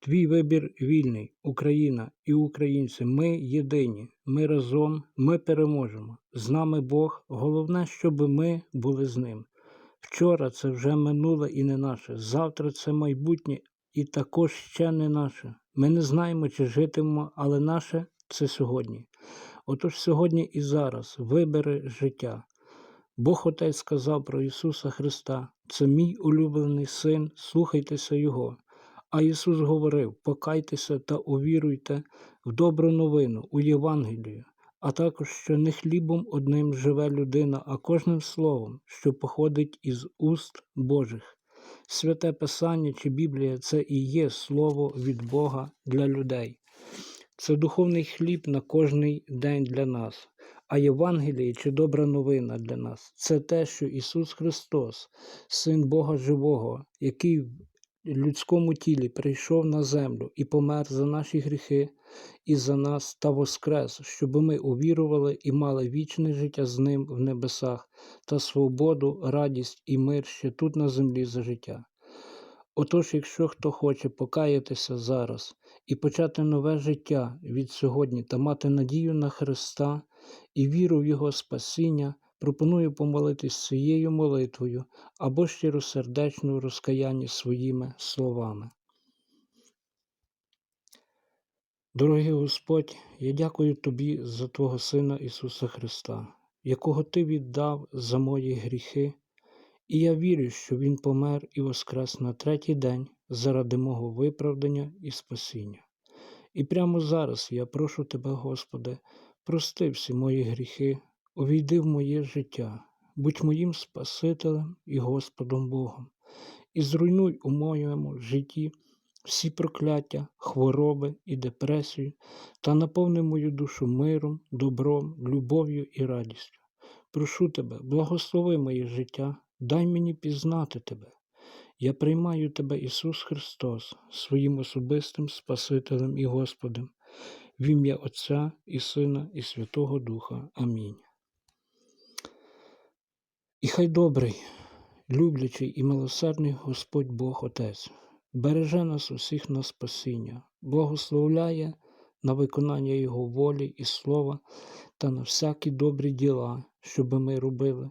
Твій вибір вільний, Україна і українці. Ми єдині, ми разом, ми переможемо. З нами Бог. Головне, щоб ми були з ним. Вчора це вже минуле і не наше. Завтра це майбутнє і також ще не наше. Ми не знаємо, чи житимемо, але наше це сьогодні. Отож сьогодні і зараз вибери життя. Бог Отець сказав про Ісуса Христа: це мій улюблений син, слухайтеся Його. А Ісус говорив: покайтеся та увіруйте в добру новину, у Євангелію, а також, що не хлібом одним живе людина, а кожним словом, що походить із уст Божих. Святе Писання чи Біблія це і є Слово від Бога для людей. Це духовний хліб на кожний день для нас. А Євангеліє чи добра новина для нас це те, що Ісус Христос, Син Бога Живого, який людському тілі прийшов на землю і помер за наші гріхи і за нас та воскрес, щоб ми увірували і мали вічне життя з Ним в небесах та свободу, радість і мир ще тут на землі за життя. Отож, якщо хто хоче покаятися зараз і почати нове життя від сьогодні та мати надію на Христа і віру в Його спасіння, пропоную помолитись цією молитвою або щиросердечно розкаяння своїми словами. Дорогий Господь, я дякую Тобі за Твого Сина Ісуса Христа, якого Ти віддав за мої гріхи, і я вірю, що Він помер і воскрес на третій день заради мого виправдання і спасіння. І прямо зараз я прошу Тебе, Господи, прости всі мої гріхи, увійди в моє життя, будь моїм Спасителем і Господом Богом, і зруйнуй у моєму житті всі прокляття, хвороби і депресію, та наповни мою душу миром, добром, любов'ю і радістю. Прошу тебе, благослови моє життя, дай мені пізнати тебе. Я приймаю тебе, Ісус Христос, своїм особистим Спасителем і Господом, в ім'я Отця і Сина, і Святого Духа. Амінь. Хай добрий, люблячий і милосердний Господь Бог Отець береже нас усіх на спасіння, благословляє на виконання Його волі і слова та на всякі добрі діла, щоби ми робили,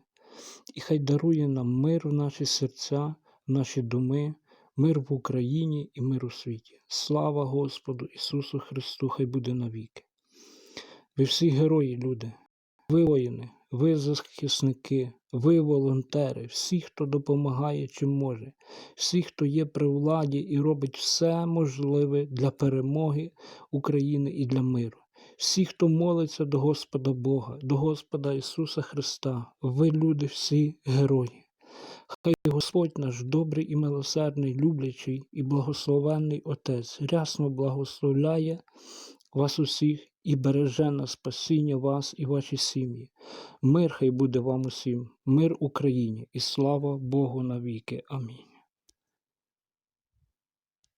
і хай дарує нам мир в наші серця, в наші думи, мир в Україні і мир у світі. Слава Господу Ісусу Христу, хай буде навіки. Ви всі герої, люди, ви воїни, ви захисники, ви волонтери, всі, хто допомагає чим може, всі, хто є при владі і робить все можливе для перемоги України і для миру. Всі, хто молиться до Господа Бога, до Господа Ісуса Христа, ви, люди, всі герої. Хай Господь наш добрий і милосердний, люблячий і благословенний Отець рясно благословляє вас усіх і береже на спасіння вас і ваші сім'ї. Мир хай буде вам усім, мир Україні і слава Богу навіки. Амінь.